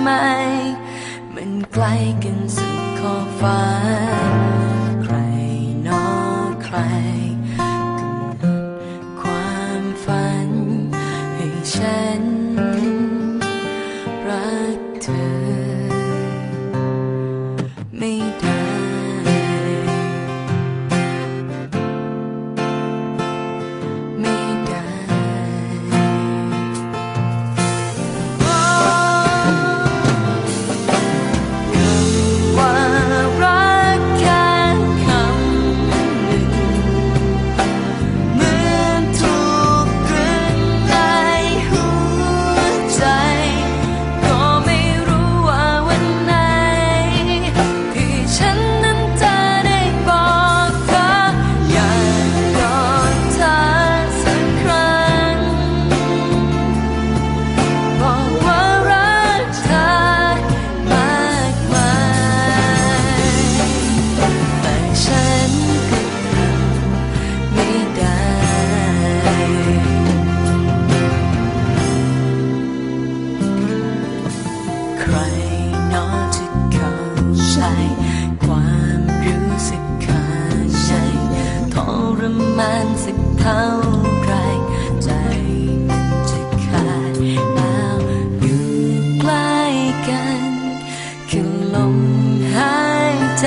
ไม มันไกลกันสุดขอบฟ้า มานสักเท่าไรใจมันจะขาดแล้อยู่ใกล้กันคือลมหายใจ